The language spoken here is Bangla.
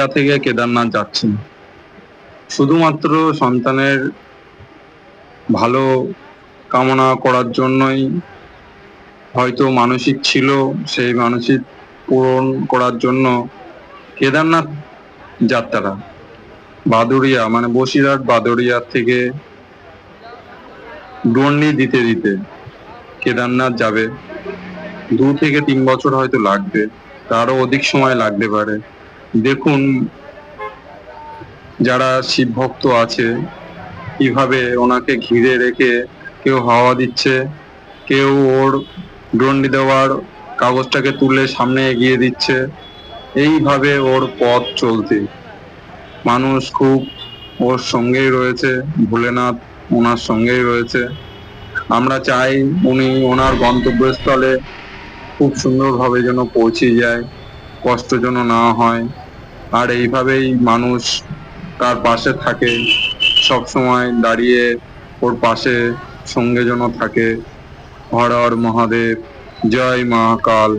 বাদুড়িয়া থেকে কেদারনাথ যাচ্ছেন। শুধুমাত্র সন্তানের ভালো কামনা করার জন্যই হয়তো মানসিক ছিল, সেই মানসিক পূরণ করার জন্য কেদারনাথ যাত্রারা। বাদুড়িয়া মানে বসিরহাট বাদুড়িয়া থেকে ডন্ডি দিতে দিতে কেদারনাথ যাবে। দু থেকে তিন বছর হয়তো লাগবে, তারও অধিক সময় লাগতে পারে। দেখুন, যারা শিব ভক্ত আছে, কীভাবে ওনাকে ঘিরে রেখে কেউ হাওয়া দিচ্ছে, কেউ ওর ডন্ডি দেওয়ার কাগজটাকে তুলে সামনে এগিয়ে দিচ্ছে, এইভাবে ওর পথ চলতে। মানুষ খুব ওর সঙ্গেই রয়েছে, ভোলেনাথ ওনার সঙ্গেই রয়েছে। আমরা চাই উনি ওনার গন্তব্যস্থলে খুব সুন্দরভাবে যেন পৌঁছে যায়। কষ্ট যেন না হয়। আর এইভাবেই মানুষ তার পাশে থাকে সব সময় দাঁড়িয়ে ওর পাশে সঙ্গে যেন থাকে। হর হর মহাদেব, জয় মহাকাল